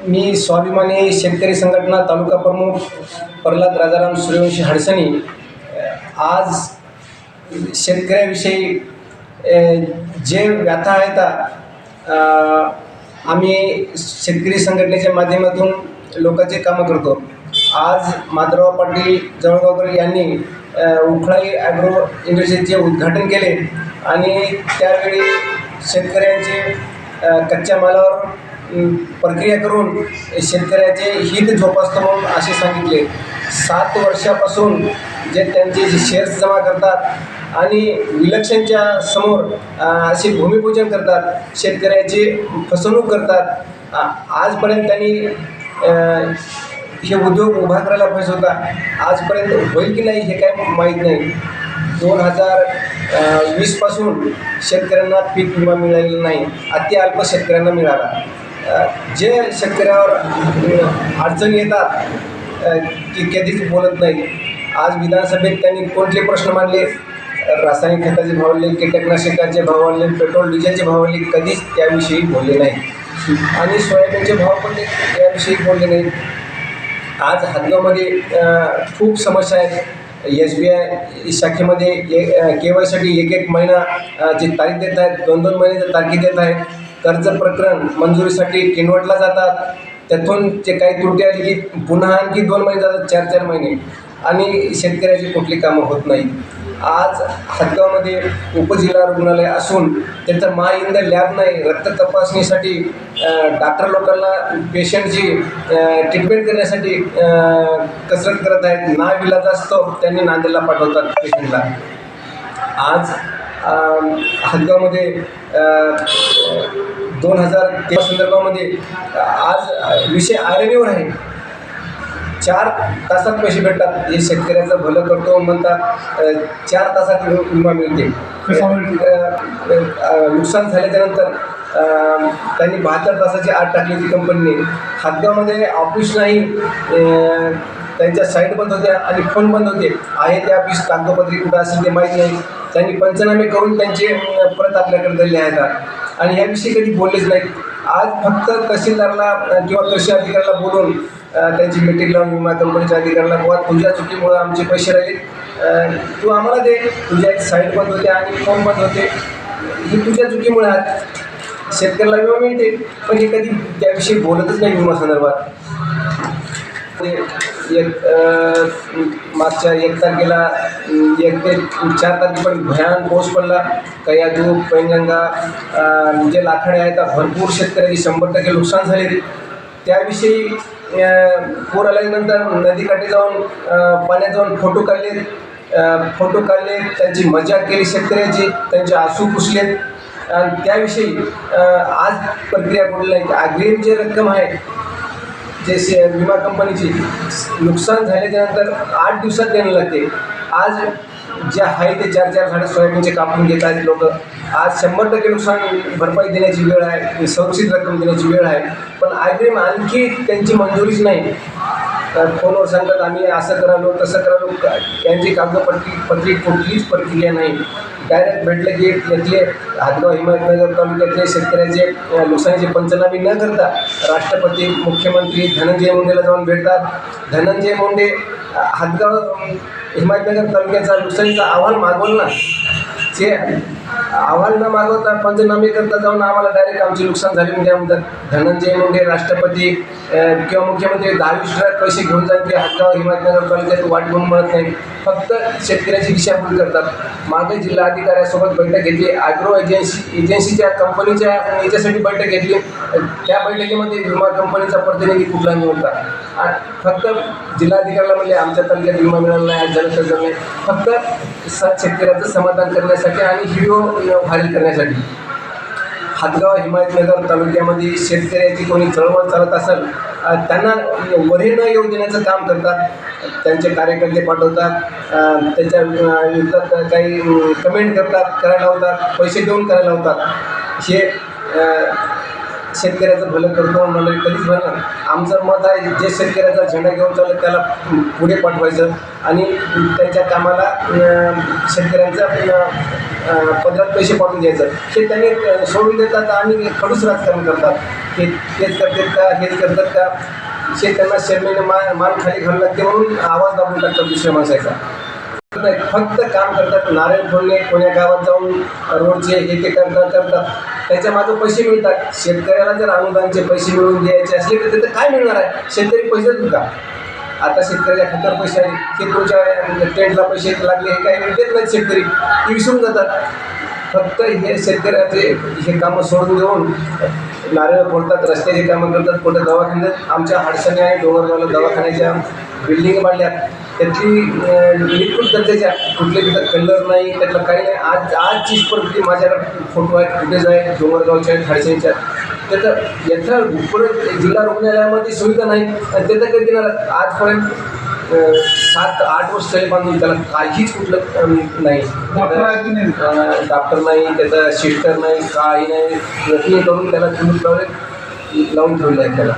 मी स्वाभिमानी शेतकरी संघटना तालुका प्रमुख प्रल्हाद राजाराम सूर्यवंशी हडसणी आज शेतकऱ्याविषयी जे व्यथा आहेत आम्ही शेतकरी संघटनेच्या माध्यमातून लोकांचे कामं करतो. आज माधवराव पाटील जवळगावकर यांनी उखळाई ॲग्रो इंडस्ट्रीचे उद्घाटन केले आणि त्यावेळी शेतकऱ्यांचे कच्च्या मालावर प्रक्रिया करून शेतकऱ्याचे हित जोपासतो म्हणून असे सांगितले. सात वर्षापासून जे त्यांचे जे शेअर्स जमा करतात आणि विलक्षणच्या समोर असे भूमिपूजन करतात शेतकऱ्याची फसवणूक करतात आजपर्यंत त्यांनी हे उद्योग उभा करायला पाहिजे होता. आजपर्यंत होईल की नाही हे काय माहीत नाही. दोन हजार वीसपासून शेतकऱ्यांना पीक विमा मिळालेला नाही. अति अल्प शेतकऱ्यांना मिळाला. जे शेतकऱ्यावर अडचण अडचणी येतात की कधीच बोलत नाही. आज विधानसभेत त्यांनी कोणते प्रश्न मांडले? रासायनिक खताचे भाव आणले कीटकनाशकाचे भाव आणले पेट्रोल डिझेलचे भाव आणले कधीच त्याविषयी बोलले नाही. आणि सोयाबीनचे भाव पण त्याविषयी बोलले नाही. आज हदगावमध्ये खूप समस्या आहेत. एस बी आय शाखेमध्ये के वायसाठी एक एक महिना जे तारीख देत आहेत दोन दोन महिन्याच्या तारखे देत आहेत. कर्ज प्रकरण मंजुरीसाठी किनवटला जातात. त्यातून जे काही त्रुटी आली की पुन्हा आणखी दोन महिने जातात चार चार महिने. आणि शेतकऱ्याची कुठली कामं होत नाहीत. आज हदगावमध्ये उपजिल्हा रुग्णालय असून त्याचं महाइंद लॅब नाही रक्त तपासणीसाठी डॉक्टर लोकांना पेशंटची ट्रीटमेंट करण्यासाठी कसरत करत आहेत. ना विलाज असतो त्यांनी नांदेडला पाठवतात पेशंटला. आज हदगावमध्ये दोन हजार तेरा संदर्भामध्ये आज विषय आयरनीवर आहे. चार तासात पैसे भेटतात. हे शेतकऱ्याचं भलं करतो म्हणतात चार तासात विमा मिळते. नुकसान झाल्याच्यानंतर त्यांनी बहात्तर तासाची आठ टाकली होती कंपनीने. हातगावमध्ये ऑफिस नाही त्यांच्या साईट बंद होत्या आणि फोन बंद होते. आहे ते ऑफिस कागदोपत्री कुठं असेल ते माहीत नाही. त्यांनी पंचनामे करून त्यांचे परत आपल्याकडे दिले आहेत आणि याविषयी कधी बोललेच नाहीत आज फक्त तहसीलदारला किंवा कृषी अधिकाऱ्याला बोलून त्यांची मिटिंग लावून विमा कंपनीच्या अधिकाऱ्याला बुवा तुझ्या चुकीमुळं आमचे पैसे राहिले. तू आम्हाला दे. तुझ्या साईट बंद होते आणि फोन बंद होते. ही तुझ्या चुकीमुळे आहेत शेतकऱ्याला विमा मिळते. पण हे कधी त्याविषयी बोलतच नाही विमा संदर्भात. ते एक मागच्या एक तारखेला एक ते चार तारखेपर्यंत भयान पाऊस पडला. कयादू पैनगंगा जे लाखाडे आहेत त्या भरपूर शेतकऱ्याची शंभर टक्के नुकसान झाले. त्याविषयी पूर आल्यानंतर नदीकाठी जाऊन पाण्यात जाऊन फोटो काढले. फोटो काढले त्यांची मजा केली शेतकऱ्याची त्यांचे आसू पुसलेत आणि त्याविषयी आज प्रक्रिया कुठली नाही. अग्रिम जे रक्कम आहे जे शे विमा कंपनीची नुकसान झाल्याच्यानंतर आठ दिवसात देणं लागते. आज जे आहे ते चार चार झाडं सोयाबीनचे कापून घेत आहेत लोक. आज शंभर टक्के नुकसान भरपाई देण्याची वेळ आहे संरक्षित रक्कम देण्याची वेळ आहे. पण अग्रिम आणखी त्यांची मंजुरीच नाही. तर फोनवर सांगतात आम्ही असं करालो तसं करालो. त्यांची कागदपत्री पत्री कुठलीच प्रक्रिया नाही. डायरेक्ट भेटलं की यातले हातगाव हिमायतनगर तालुक्यातले शेतकऱ्याचे नुकसानीचे पंचनामे न करता राष्ट्रपती मुख्यमंत्री धनंजय मुंडेला जाऊन भेटतात. धनंजय मुंडे हादगाव हातगाव हिमायतनगर तालुक्याचा नुकसानीचा अहवाल मागवला ना ते अहवाल न मागवता पंचनामे करता जाऊन आम्हाला डायरेक्ट आमचे नुकसान झाले. म्हणजे म्हणतात धनंजय मुंडे राष्ट्रपती किंवा मुख्यमंत्री दहा वीस पैसे घेऊन जात ते हातगाव हिमायतनगर तालुक्यात वाट घेऊन मिळत नाही फक्त शेतकऱ्याची दिशाभूल करतात. मागे जिल्हाधिकाऱ्यासोबत बैठक घेतली. ॲग्रो एजन्सी एजन्सीच्या कंपनीच्या याच्यासाठी बैठक घेतली. त्या बैठकीमध्ये विमा कंपनीचा प्रतिनिधी कुठला नव्हता. फक्त जिल्हाधिकाऱ्याला म्हणजे आमच्या तालुक्यात विमा मिळाला नाही आज झालं झालं नाही फक्त सात शेतकऱ्याचं समाधान करण्यासाठी आणि हिओ व्हायरल करण्यासाठी. हातगाव हिमायतनगर तालुक्यामध्ये शेतकऱ्याची कोणी चळवळ चालत असेल त्यांना वरे न येऊ देण्याचं काम करतात त्यांचे कार्यकर्ते पाठवतात त्याच्या युद्धात काही कमेंट करतात करायला लावतात पैसे देऊन करायला लावतात. हे शेतकऱ्याचं भलं करतो म्हणजे कधीच म्हणणार आमचं मत आहे जे शेतकऱ्याचा झेंडा घेऊन चालत त्याला पुढे पाठवायचं आणि त्यांच्या कामाला शेतकऱ्यांचा पदरात पैसे पाठवून द्यायचं. हे त्यांनी सोडून देतात आम्ही खडूस राजकारण करतात. हे तेच करतात का हेच करतात का? शेतकऱ्यांना त्यांना शर्मेने मान मान खाली घालू लागते म्हणून आवाज दाबून टाकतात दुसऱ्या माणसाचा. नाही, फक्त काम करतात. नारायण फोडणे कोण्या गावात जाऊन रोडचे हे ते करतात करतात त्याच्यामागे पैसे मिळतात. शेतकऱ्याला जर अनुदानचे पैसे मिळवून द्यायचे असले तर त्याचं काय मिळणार आहे? शेतकरी पैसे देतो का? आता शेतकऱ्याच्या खात्यावर पैसे आले शेतकऱ्याच्या तुमच्या टेंटला पैसे लागले हे काही देत नाहीत शेतकरी. ते विसरून जातात. फक्त हे शेतकऱ्याचे हे कामं सोडून देऊन नारळ फोडतात रस्त्याची कामं करतात कुठे दवाखान्यात आमच्या हाडसणी आहे डोंगरगावला दवाखान्याच्या बिल्डिंग बांधल्या त्यातली लिक्विड त्याच्या कुठले तिथं कलर नाही त्यातलं काही नाही. आज आजची परिस्थिती माझ्याकडे फोटो आहेत कुठेच आहे डोंगरगावच्या आहेत हाडसणीच्या त्याचं याचं पुढे जिल्हा रुग्णालयामध्ये सुविधा नाही. आणि त्याचं काही आजपर्यंत सात आठ वर्ष झाले बांधून त्याला काहीच कुठलं नाही. डॉक्टर नाही? अं, डॉक्टर नाही त्याचा शिस्टर नाही काही नाही. करून त्याला तुम्ही लावून ठेवलं आहे त्याला.